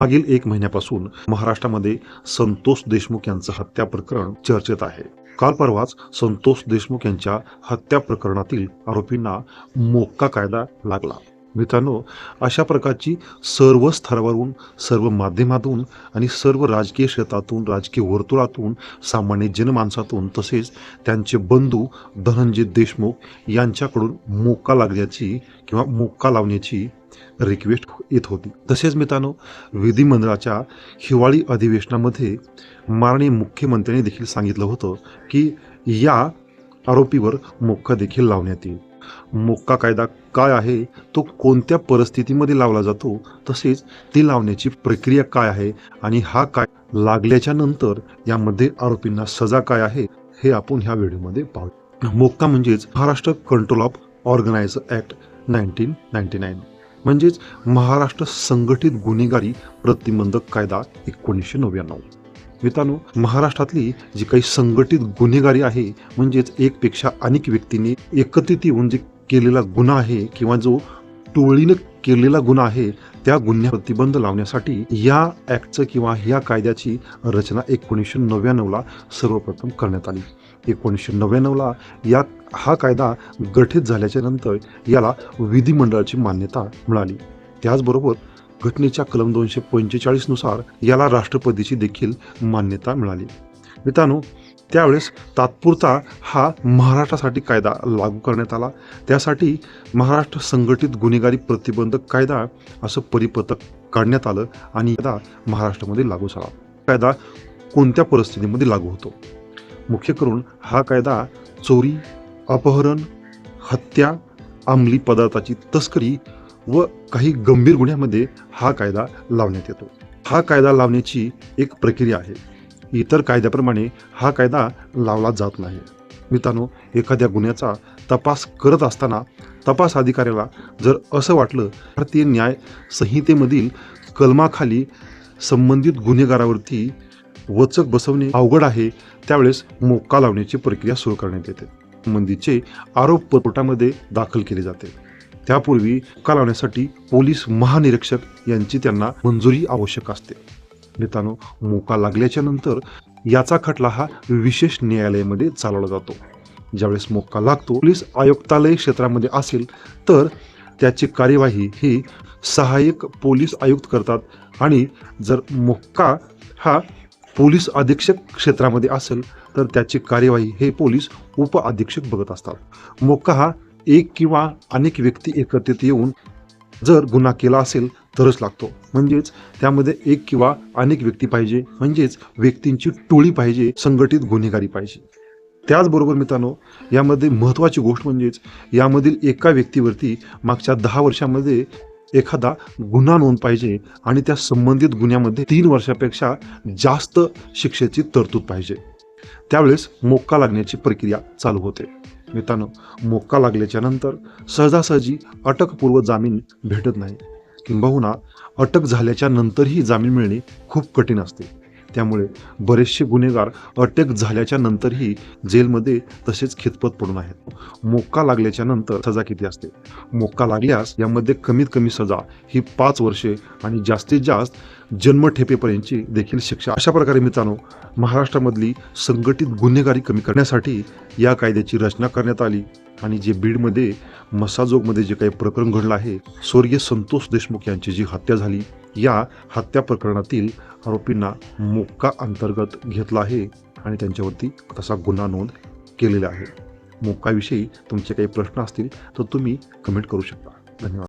मागील एक महिन्यापासून महाराष्ट्रामध्ये संतोष देशमुख यांचं हत्या प्रकरण चर्चेत आहे. काल परवाच संतोष देशमुख यांच्या हत्या प्रकरणातील आरोपींना मोक्का कायदा लागला. मित्रांनो अशा प्रकारची सर्व स्तरावरून सर्व माध्यमातून आणि सर्व राजकीय क्षेत्रातून राजकीय वर्तुळातून सामान्य जनमानसातून तसेच त्यांचे बंधू धनंजय देशमुख यांच्याकडून मोक्का लागण्याची किंवा मोक्का लावण्याची रिक्वेस्ट येत होती. तसेच मित्रांनो विधिमंडळाच्या हिवाळी अधिवेशनामध्ये माननीय मुख्यमंत्र्यांनी देखील सांगितलं होतं की या आरोपीवर मोक्का देखील लावण्यात येईल. मोक्का कायदा काय आहे तो कोणत्या परिस्थितीमध्ये लावला जातो तसेच ती लावण्याची प्रक्रिया काय आहे आणि हा काय लागल्याच्या नंतर यामध्ये आरोपींना सजा काय आहे हे आपण ह्या व्हिडिओमध्ये पाहू. मोक्का म्हणजेच Maharashtra control of organise act nineteen ninety nine. म्हणजेच महाराष्ट्र संघटित गुन्हेगारी प्रतिबंधक कायदा एकोणीसशे नव्याण्णव. मित्रांनो महाराष्ट्रातली जी काही संघटित गुन्हेगारी आहे म्हणजेच एकपेक्षा अनेक व्यक्तींनी एकत्रित येऊन जे केलेला गुन्हा आहे किंवा जो टोळीनं केलेला गुन्हा आहे त्या गुन्ह्या प्रतिबंध लावण्यासाठी या ॲक्टचं किंवा या कायद्याची रचना एकोणीसशे नव्याण्णवला सर्वप्रथम करण्यात आली. एकोणीसशे नव्याण्णवला या हा कायदा गठीत झाल्याच्यानंतर याला विधिमंडळाची मान्यता मिळाली. त्याचबरोबर घटनेच्या कलम दोनशे पंचेचाळीसनुसार याला राष्ट्रपतीची देखील मान्यता मिळाली. मित्रांनो त्यावेळेस तात्पुरता हा महाराष्ट्रासाठी कायदा लागू करण्यात आला. त्यासाठी महाराष्ट्र संघटित गुन्हेगारी प्रतिबंधक कायदा असं परिपत्रक काढण्यात आलं आणि कायदा महाराष्ट्रामध्ये लागू झाला. कायदा कोणत्या परिस्थितीमध्ये लागू होतो? मुख्य करून हा कायदा चोरी अपहरण हत्या अंमली पदार्थाची तस्करी व काही गंभीर गुन्ह्यामध्ये हा कायदा लावण्यात येतो. हा कायदा लावण्याची एक प्रक्रिया आहे. इतर कायद्याप्रमाणे हा कायदा लावला जात नाही. मित्रांनो एखाद्या गुन्ह्याचा तपास करत असताना तपास अधिकाऱ्याला जर असं वाटलं भारतीय न्याय संहितेमधील कलमाखाली संबंधित गुन्हेगारावरती वचक बसवणे अवघड आहे त्यावेळेस मोक्का लावण्याची प्रक्रिया सुरू करण्यात येते. संबंधीचे आरोप कोर्टामध्ये दाखल केले जाते. त्यापूर्वी मोक्का लावण्यासाठी पोलीस महानिरीक्षक यांची त्यांना मंजुरी आवश्यक असते. मित्रांनो मोका लागल्याच्या नंतर याचा खटला हा विशेष न्यायालयामध्ये चालवला जातो. ज्यावेळेस मोक्का लागतो पोलीस आयुक्तालय क्षेत्रामध्ये असेल तर त्याची कार्यवाही ही सहाय्यक पोलीस आयुक्त करतात आणि जर मोक्का हा पोलीस अधीक्षक क्षेत्रामध्ये असेल तर त्याची कार्यवाही हे पोलीस उप अधीक्षक बघत असतात. मोक्का हा एक किंवा अनेक व्यक्ती एकत्रित येऊन जर गुन्हा केला असेल तरच लागतो. म्हणजेच त्यामध्ये एक किंवा अनेक व्यक्ती पाहिजे. म्हणजेच व्यक्तींची टोळी पाहिजे संघटित गुन्हेगारी पाहिजे. त्याचबरोबर मित्रांनो यामध्ये महत्त्वाची गोष्ट म्हणजेच यामधील एका व्यक्तीवरती मागच्या दहा वर्षामध्ये एखादा गुन्हा नोंद पाहिजे आणि त्या संबंधित गुन्ह्यामध्ये तीन वर्षापेक्षा जास्त शिक्षेची तरतूद पाहिजे. त्यावेळेस मोक्का लागण्याची प्रक्रिया चालू होते. मित्रांनो मोक्का लागल्याच्या नंतर सहजासहजी अटकपूर्व जामीन भेटत नाही. किंबहुना अटक झाल्याच्या नंतरही जामीन मिळणे खूप कठीण असते. त्यामुळे बरेचसे गुन्हेगार अटक झाल्याच्या नंतरही जेलमध्ये तसेच खितपत पडून आहेत. मोक्का लागल्याच्या नंतर सजा किती असते? मोक्का लागल्यास यामध्ये कमीत कमी सजा ही पाच वर्षे आणि जास्तीत जास्त जन्मठेपेपर्यंतची देखील शिक्षा. अशा प्रकारे मित्रांनो महाराष्ट्रामधली संघटित गुन्हेगारी कमी करण्यासाठी या कायद्याची रचना करण्यात आली आणि जे बीडमध्ये मसाजोगमध्ये जे काही प्रकरण घडलं आहे स्वर्गीय संतोष देशमुख यांची जी हत्या झाली या हत्या प्रकरणातील आरोपींना मोक्का अंतर्गत घेतला आहे आणि त्यांच्यावरती तसा गुन्हा नोंद केलेला आहे. मोक्काविषयी तुमचे काही प्रश्न असतील तर तुम्ही कमेंट करू शकता. धन्यवाद.